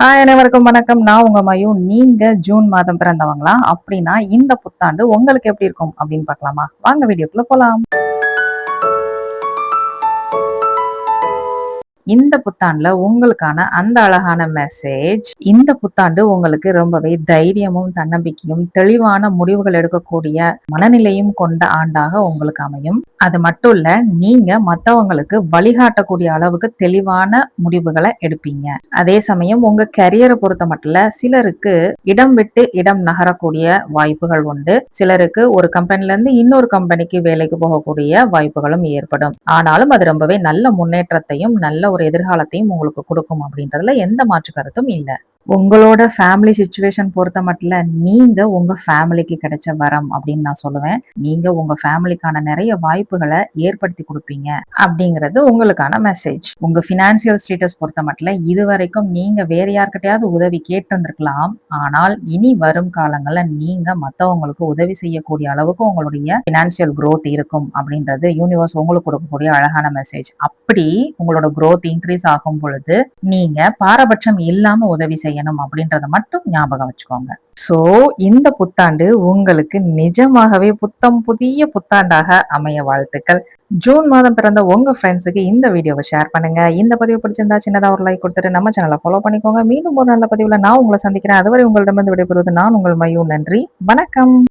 Hi அனைவருக்கும் வணக்கம். நான் உங்க மயு. நீங்க ஜூன் மாதம் பிறந்தவங்களா? அப்படின்னா இந்த புத்தாண்டு உங்களுக்கு எப்படி இருக்கும் அப்படின்னு பார்க்கலாமா? வாங்க வீடியோக்குள்ள போலாம். இந்த புத்தாண்டுல உங்களுக்கான அந்த அழகான மெசேஜ் இந்த புத்தாண்டு உங்களுக்கு ரொம்பவே தைரியமும் தன்னம்பிக்கையும் தெளிவான முடிவுகள் எடுக்கக்கூடிய மனநிலையும் கொண்ட ஆண்டாக உங்களுக்கு அமையும். அது மட்டும் இல்ல நீங்க மத்தவங்களுக்கு வழிகாட்டக்கூடிய அளவுக்கு தெளிவான முடிவுகளை எடுப்பீங்க. அதே சமயம் உங்க கரியரை பொறுத்த மட்டும் சிலருக்கு இடம் விட்டு இடம் நகரக்கூடிய வாய்ப்புகள் உண்டு. சிலருக்கு ஒரு கம்பெனில இருந்து இன்னொரு கம்பெனிக்கு வேலைக்கு போகக்கூடிய வாய்ப்புகளும் ஏற்படும். ஆனாலும் அது ரொம்பவே நல்ல முன்னேற்றத்தையும் நல்ல ஒரு எதிர்காலத்தையும் உங்களுக்கு கொடுக்கும் அப்படின்றதுல எந்த மாற்று கருத்தும் இல்லை. உங்களோட ஃபேமிலி சுச்சுவேஷன் பொறுத்த மட்டும் நீங்க உங்க ஃபேமிலிக்கு கிடைச்ச வரம் அப்படின்னு நான் சொல்லுவேன். நீங்க உங்க ஃபேமிலிக்கான நிறைய வாய்ப்புகளை ஏற்படுத்தி கொடுப்பீங்க அப்படிங்கிறது உங்களுக்கான மெசேஜ் உங்க பினான்சியல் ஸ்டேட்டஸ் பொறுத்த மட்டும் இது வரைக்கும் நீங்க வேற யார்கிட்டயாவது உதவி கேட்டிருந்திருக்கலாம். ஆனால் இனி வரும் காலங்கள்ல நீங்க மத்தவங்களுக்கு உதவி செய்யக்கூடிய அளவுக்கு உங்களுடைய பினான்சியல் குரோத் இருக்கும் அப்படின்றது யூனிவர்ஸ் உங்களுக்கு கொடுக்கக்கூடிய அழகான மெசேஜ் அப்படி உங்களோட குரோத் இன்க்ரீஸ் ஆகும் பொழுது நீங்க பாரபட்சம் இல்லாம உதவி செய்ய செய்யணும் அப்படின்றத மட்டும் ஞாபகம் வச்சுக்கோங்க. சோ இந்த புத்தாண்டு உங்களுக்கு நிஜமாகவே புத்தம் புதிய புத்தாண்டாக அமைய வாழ்த்துக்கள். ஜூன் மாதம் பிறந்த உங்க ஃப்ரெண்ட்ஸுக்கு இந்த வீடியோவை ஷேர் பண்ணுங்க. இந்த பதிவு பிடிச்சிருந்தா சின்னதா ஒரு லைக் கொடுத்துட்டு நம்ம சேனலை ஃபாலோ பண்ணிக்கோங்க. மீண்டும் ஒரு நல்ல பதிவுல நான் உங்களை சந்திக்கிறேன். அதுவரை உங்களிடமிருந்து விடைபெறுவது நான் உங்கள் மையும் நன்றி. வணக்கம்.